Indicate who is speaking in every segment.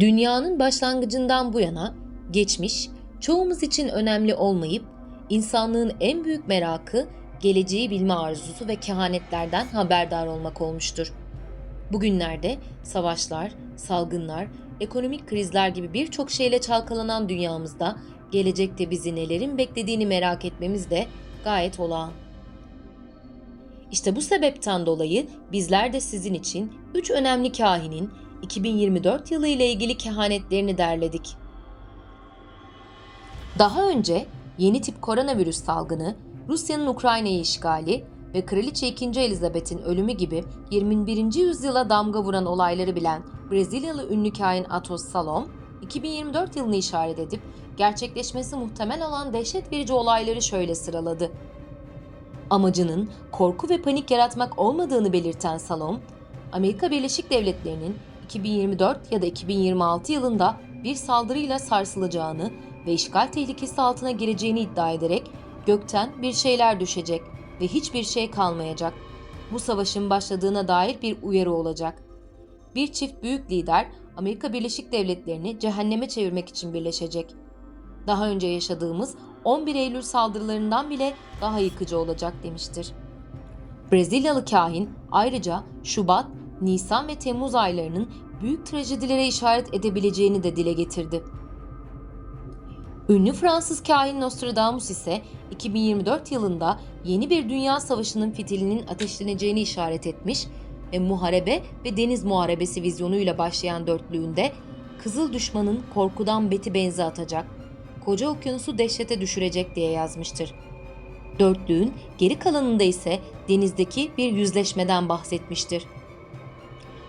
Speaker 1: Dünyanın başlangıcından bu yana geçmiş çoğumuz için önemli olmayıp insanlığın en büyük merakı geleceği bilme arzusu ve kehanetlerden haberdar olmak olmuştur. Bugünlerde savaşlar, salgınlar, ekonomik krizler gibi birçok şeyle çalkalanan dünyamızda gelecekte bizi nelerin beklediğini merak etmemiz de gayet olağan. İşte bu sebepten dolayı bizler de sizin için 3 önemli kahinin 2024 yılı ile ilgili kehanetlerini derledik. Daha önce yeni tip koronavirüs salgını, Rusya'nın Ukrayna'yı işgali ve Kraliçe 2. Elizabeth'in ölümü gibi 21. yüzyıla damga vuran olayları bilen Brezilyalı ünlü kahin Atos Salom, 2024 yılını işaret edip gerçekleşmesi muhtemel olan dehşet verici olayları şöyle sıraladı. Amacının korku ve panik yaratmak olmadığını belirten Salom, Amerika Birleşik Devletleri'nin 2024 ya da 2026 yılında bir saldırıyla sarsılacağını ve işgal tehlikesi altına gireceğini iddia ederek gökten bir şeyler düşecek ve hiçbir şey kalmayacak. Bu savaşın başladığına dair bir uyarı olacak. Bir çift büyük lider Amerika Birleşik Devletleri'ni cehenneme çevirmek için birleşecek. Daha önce yaşadığımız 11 Eylül saldırılarından bile daha yıkıcı olacak demiştir. Brezilyalı kahin ayrıca Şubat, Nisan ve Temmuz aylarının büyük trajedilere işaret edebileceğini de dile getirdi. Ünlü Fransız kahin Nostradamus ise 2024 yılında yeni bir dünya savaşının fitilinin ateşleneceğini işaret etmiş ve muharebe ve deniz muharebesi vizyonuyla başlayan dörtlüğünde Kızıl Düşman'ın korkudan beti benzi atacak, koca okyanusu dehşete düşürecek diye yazmıştır. Dörtlüğün geri kalanında ise denizdeki bir yüzleşmeden bahsetmiştir.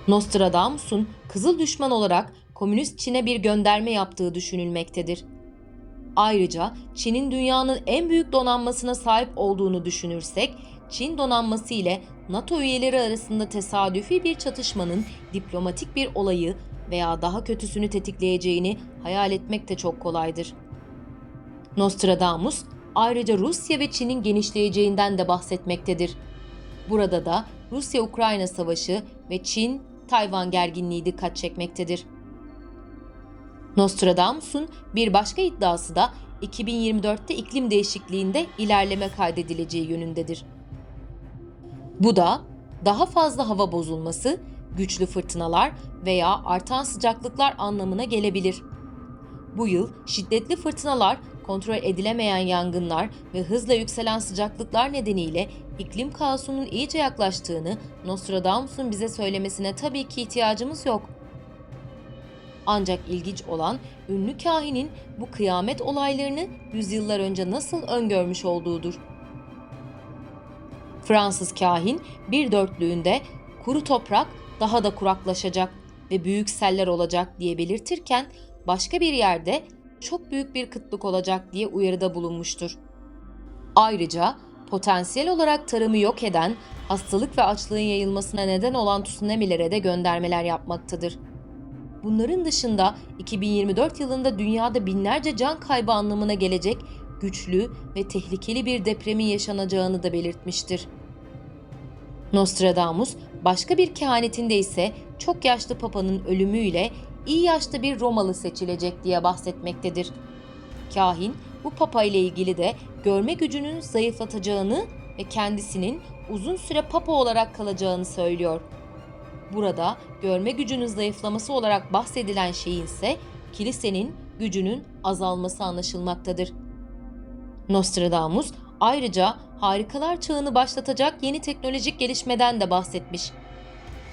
Speaker 1: Nostradamus'un Kızıl Düşman olarak komünist Çin'e bir gönderme yaptığı düşünülmektedir. Ayrıca Çin'in dünyanın en büyük donanmasına sahip olduğunu düşünürsek, Çin donanması ile NATO üyeleri arasında tesadüfi bir çatışmanın diplomatik bir olayı veya daha kötüsünü tetikleyeceğini hayal etmek de çok kolaydır. Nostradamus ayrıca Rusya ve Çin'in genişleyeceğinden de bahsetmektedir. Burada da Rusya-Ukrayna savaşı ve Çin-Tayvan gerginliği dikkat çekmektedir. Nostradamus'un bir başka iddiası da 2024'te iklim değişikliğinde ilerleme kaydedileceği yönündedir. Bu da daha fazla hava bozulması, güçlü fırtınalar veya artan sıcaklıklar anlamına gelebilir. Bu yıl şiddetli fırtınalar, kontrol edilemeyen yangınlar ve hızla yükselen sıcaklıklar nedeniyle iklim kaosunun iyice yaklaştığını Nostradamus'un bize söylemesine tabii ki ihtiyacımız yok. Ancak ilginç olan ünlü kahinin bu kıyamet olaylarını yüzyıllar önce nasıl öngörmüş olduğudur. Fransız kahin bir dörtlüğünde kuru toprak daha da kuraklaşacak ve büyük seller olacak diye belirtirken başka bir yerde çok büyük bir kıtlık olacak diye uyarıda bulunmuştur. Ayrıca potansiyel olarak tarımı yok eden, hastalık ve açlığın yayılmasına neden olan tsunami'lere de göndermeler yapmaktadır. Bunların dışında 2024 yılında dünyada binlerce can kaybı anlamına gelecek güçlü ve tehlikeli bir depremin yaşanacağını da belirtmiştir. Nostradamus başka bir kehanetinde ise çok yaşlı papanın ölümüyle iyi yaşta bir Romalı seçilecek diye bahsetmektedir. Kahin bu papa ile ilgili de görme gücünün zayıflatacağını ve kendisinin uzun süre papa olarak kalacağını söylüyor. Burada görme gücünün zayıflaması olarak bahsedilen şeyin ise kilisenin gücünün azalması anlaşılmaktadır. Nostradamus ayrıca harikalar çağını başlatacak yeni teknolojik gelişmeden de bahsetmiş.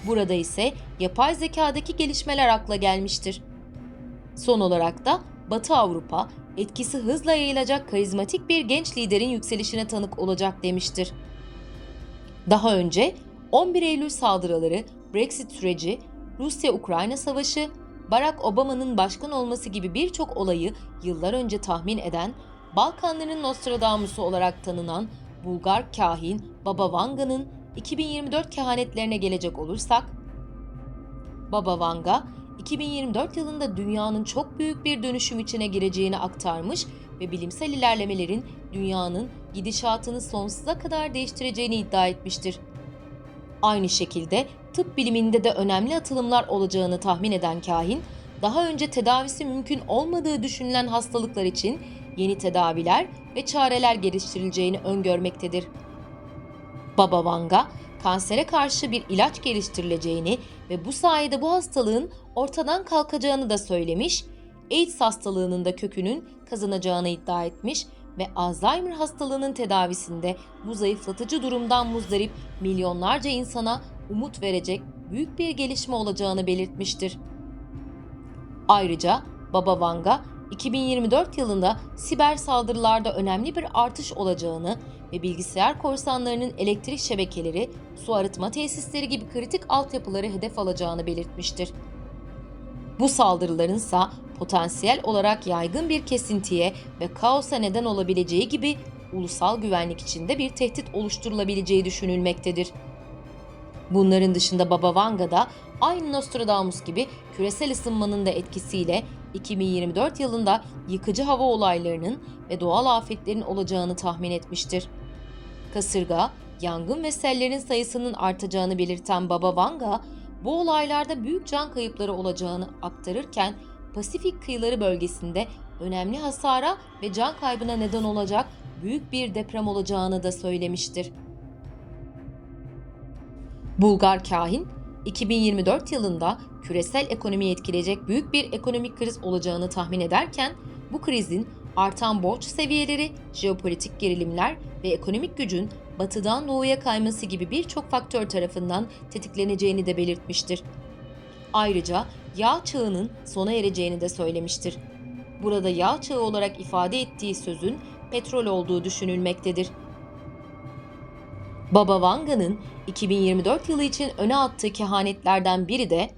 Speaker 1: Burada ise yapay zekadaki gelişmeler akla gelmiştir. Son olarak da Batı Avrupa etkisi hızla yayılacak karizmatik bir genç liderin yükselişine tanık olacak demiştir. Daha önce 11 Eylül saldırıları, Brexit süreci, Rusya-Ukrayna savaşı, Barack Obama'nın başkan olması gibi birçok olayı yıllar önce tahmin eden, Balkanların Nostradamus'u olarak tanınan Bulgar kahin Baba Vanga'nın 2024 kehanetlerine gelecek olursak, Baba Vanga, 2024 yılında dünyanın çok büyük bir dönüşüm içine gireceğini aktarmış ve bilimsel ilerlemelerin dünyanın gidişatını sonsuza kadar değiştireceğini iddia etmiştir. Aynı şekilde tıp biliminde de önemli atılımlar olacağını tahmin eden kahin, daha önce tedavisi mümkün olmadığı düşünülen hastalıklar için yeni tedaviler ve çareler geliştirileceğini öngörmektedir. Baba Vanga, kansere karşı bir ilaç geliştirileceğini ve bu sayede bu hastalığın ortadan kalkacağını da söylemiş, AIDS hastalığının da kökünün kazanacağını iddia etmiş ve Alzheimer hastalığının tedavisinde bu zayıflatıcı durumdan muzdarip milyonlarca insana umut verecek büyük bir gelişme olacağını belirtmiştir. Ayrıca Baba Vanga 2024 yılında siber saldırılarda önemli bir artış olacağını ve bilgisayar korsanlarının elektrik şebekeleri, su arıtma tesisleri gibi kritik altyapıları hedef alacağını belirtmiştir. Bu saldırıların ise potansiyel olarak yaygın bir kesintiye ve kaosa neden olabileceği gibi ulusal güvenlik içinde bir tehdit oluşturulabileceği düşünülmektedir. Bunların dışında Baba Vanga aynı Nostradamus gibi küresel ısınmanın da etkisiyle 2024 yılında yıkıcı hava olaylarının ve doğal afetlerin olacağını tahmin etmiştir. Kasırga, yangın ve sellerin sayısının artacağını belirten Baba Vanga, bu olaylarda büyük can kayıpları olacağını aktarırken Pasifik kıyıları bölgesinde önemli hasara ve can kaybına neden olacak büyük bir deprem olacağını da söylemiştir. Bulgar kahin 2024 yılında küresel ekonomiyi etkileyecek büyük bir ekonomik kriz olacağını tahmin ederken bu krizin artan borç seviyeleri, jeopolitik gerilimler ve ekonomik gücün batıdan doğuya kayması gibi birçok faktör tarafından tetikleneceğini de belirtmiştir. Ayrıca yağ çağının sona ereceğini de söylemiştir. Burada yağ çağı olarak ifade ettiği sözün petrol olduğu düşünülmektedir. Baba Vanga'nın 2024 yılı için öne attığı kehanetlerden biri de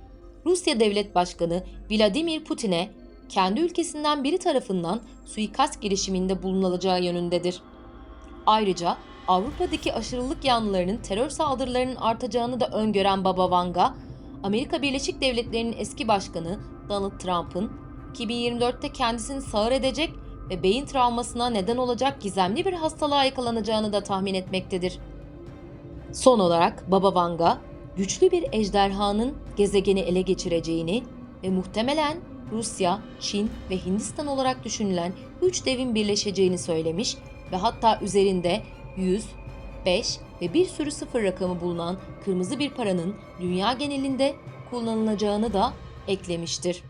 Speaker 1: Rusya Devlet Başkanı Vladimir Putin'e kendi ülkesinden biri tarafından suikast girişiminde bulunulacağı yönündedir. Ayrıca Avrupa'daki aşırılık yanlılarının terör saldırılarının artacağını da öngören Baba Vanga, Amerika Birleşik Devletleri'nin eski başkanı Donald Trump'ın 2024'te kendisini sağır edecek ve beyin travmasına neden olacak gizemli bir hastalığa yakalanacağını da tahmin etmektedir. Son olarak Baba Vanga, güçlü bir ejderhanın gezegeni ele geçireceğini ve muhtemelen Rusya, Çin ve Hindistan olarak düşünülen üç devin birleşeceğini söylemiş ve hatta üzerinde 100, 5 ve bir sürü sıfır rakamı bulunan kırmızı bir paranın dünya genelinde kullanılacağını da eklemiştir.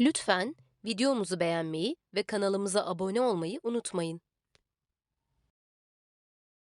Speaker 1: Lütfen videomuzu beğenmeyi ve kanalımıza abone olmayı unutmayın.